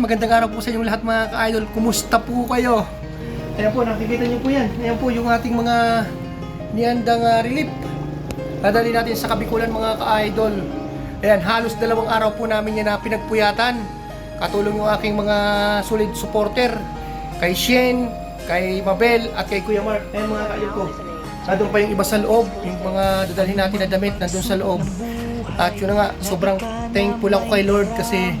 magandang araw po sa inyong lahat mga ka-idol. Kumusta po kayo? Ayan po, nakikita niyo po yan. Ayan po yung ating mga niandang uh, relief. Dadali natin sa kabikulan mga ka-idol. Ayan, halos dalawang araw po namin yan na pinagpuyatan. Katulong yung aking mga solid supporter. Kay Shen, kay Mabel, at kay Kuya Mark. Ayan mga ka-idol ko. Nandun pa yung iba sa loob, yung mga dadalhin natin na damit nandun sa loob. At yun na nga, sobrang thankful ako kay Lord kasi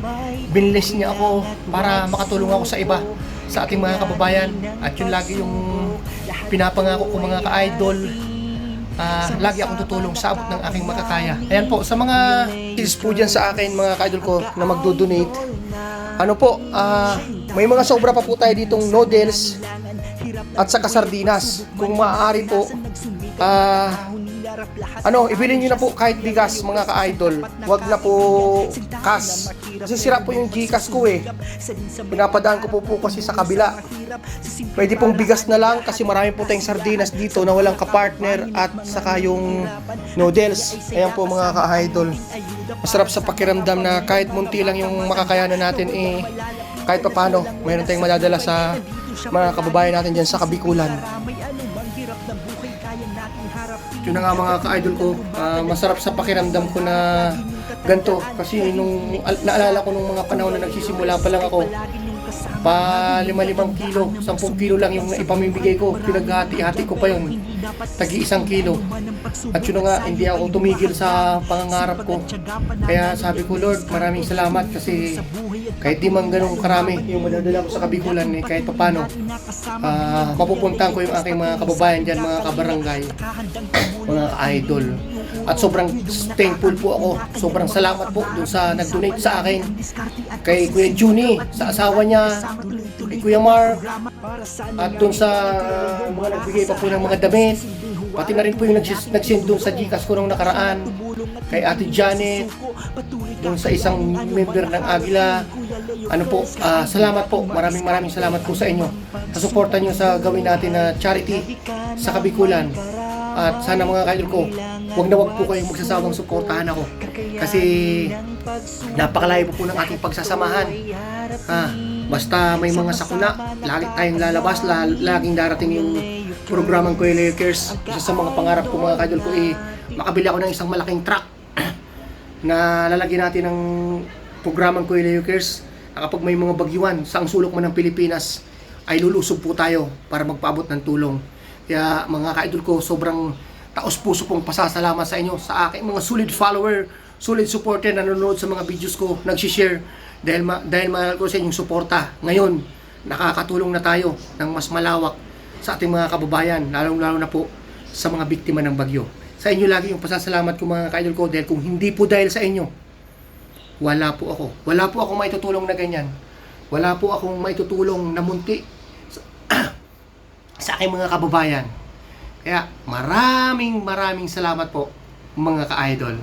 binless niya ako para makatulong ako sa iba, sa ating mga kababayan. At yun lagi yung pinapangako ko mga ka-idol. Ah, lagi akong tutulong sa abot ng aking makakaya. Ayan po, sa mga tips po dyan sa akin, mga ka-idol ko, na magdo-donate, ano po, ah, may mga sobra pa po tayo ditong noodles at saka sardinas. Kung maaari po, ah, ano, ibilin nyo na po kahit bigas mga ka-idol. Huwag na po cash. Kasi sira po yung Gcash ko eh. Pinapadaan ko po po kasi sa kabila. Pwede pong bigas na lang kasi marami po tayong sardinas dito na walang kapartner at saka yung noodles. Ayan po mga ka-idol. Masarap sa pakiramdam na kahit munti lang yung makakayanan natin eh kahit papano mayroon tayong madadala sa mga kababayan natin dyan sa Kabikulan. Yun na nga mga ka-idol ko, ah, masarap sa pakiramdam ko na ganito. Kasi nung al- naalala ko nung mga panahon na nagsisimula pa lang ako, pa lima-limang kilo, sampung kilo lang yung ipamimigay ko. Pinaghati-hati ko pa yun. Tagi isang kilo. At yun nga, hindi ako tumigil sa pangangarap ko. Kaya sabi ko, Lord, maraming salamat kasi kahit di man ganun karami yung madadala ko sa kabikulan eh, kahit papano, ah mapupuntahan ko yung aking mga kababayan dyan, mga kabarangay, mga idol. At sobrang thankful po ako. Sobrang salamat po dun sa nag-donate sa akin. Kay Kuya Juni, sa asawa niya, kay Kuya Mar, at dun sa mga nagbigay pa po ng mga damit. Pati na rin po yung nag-send dun sa Gcash ko nung nakaraan. Kay Ate Janet, dun sa isang member ng Agila. Ano po, ah, salamat po. Maraming maraming salamat po sa inyo. Sa suporta nyo sa gawin natin na charity sa Kabikulan. At sana mga kaidol ko, wag na wag po kayong magsasawang suportahan ako. Kasi napakalayo po po ng ating pagsasamahan. Ah, basta may mga sakuna, lagi tayong lalabas, la, laging darating yung programang Coelho Cares. Isa sa mga pangarap ko mga kaidol ko eh, makabili ako ng isang malaking truck na lalagyan natin ng programang Coelho Cares na kapag may mga bagyuan sa ang sulok man ng Pilipinas ay lulusob po tayo para magpaabot ng tulong. Kaya mga ka-idol ko, sobrang taos puso pong pasasalamat sa inyo, sa aking mga solid follower, solid supporter na nanonood sa mga videos ko, nagsishare dahil, ma- dahil mahal ko sa inyong suporta. Ngayon, nakakatulong na tayo ng mas malawak sa ating mga kababayan, lalong-lalo na po sa mga biktima ng bagyo. Sa inyo lagi yung pasasalamat ko mga ka-idol ko dahil kung hindi po dahil sa inyo, wala po ako. Wala po akong maitutulong na ganyan. Wala po akong maitutulong na munti sa, sa aking mga kababayan. Kaya maraming maraming salamat po mga ka-idol.